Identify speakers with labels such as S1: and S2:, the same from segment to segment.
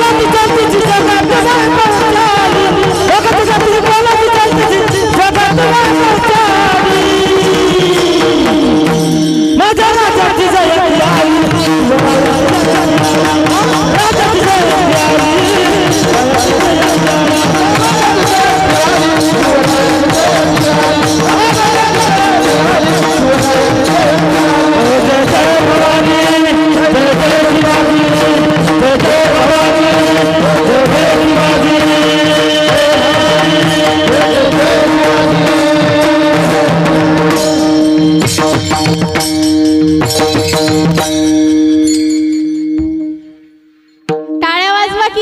S1: Hallelujah.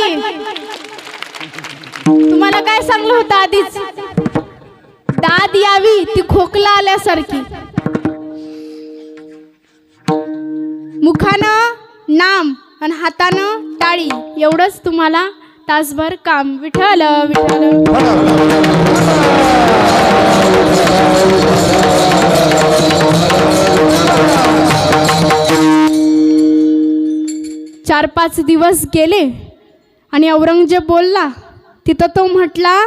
S1: नाही तुम्हाला काय सांगलं होतं आधीच? दाद यावी ती खोकला आल्यासारखी. मुखानं नाम आणि हातानं टाळी एवढंच तुम्हाला तासभर काम. विठल विठल चार पाच दिवस गेले आणि औरंगजेब बोलला तिथं तो म्हटला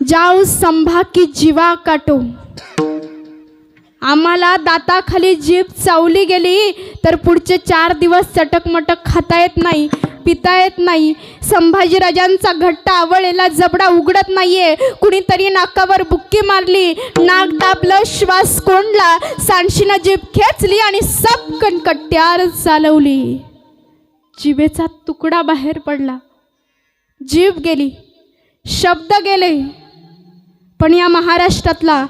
S1: जाऊ संभा की जीवा काटो. आम्हाला दाताखाली जीभ चावली गेली तर पुढचे चार दिवस चटकमटक खाता येत नाही पिता येत नाही. संभाजीराजांचा घट्ट आवळेला जबडा उघडत नाहीये. कुणीतरी नाकावर बुक्की मारली नाक दाबलं श्वास कोंडला सांडशीनं जीभ खेचली आणि सब कणकट्यार चालवली. जिभेचा तुकडा बाहेर पडला. जीव गेली शब्द गेले. पण या महाराष्ट्रातला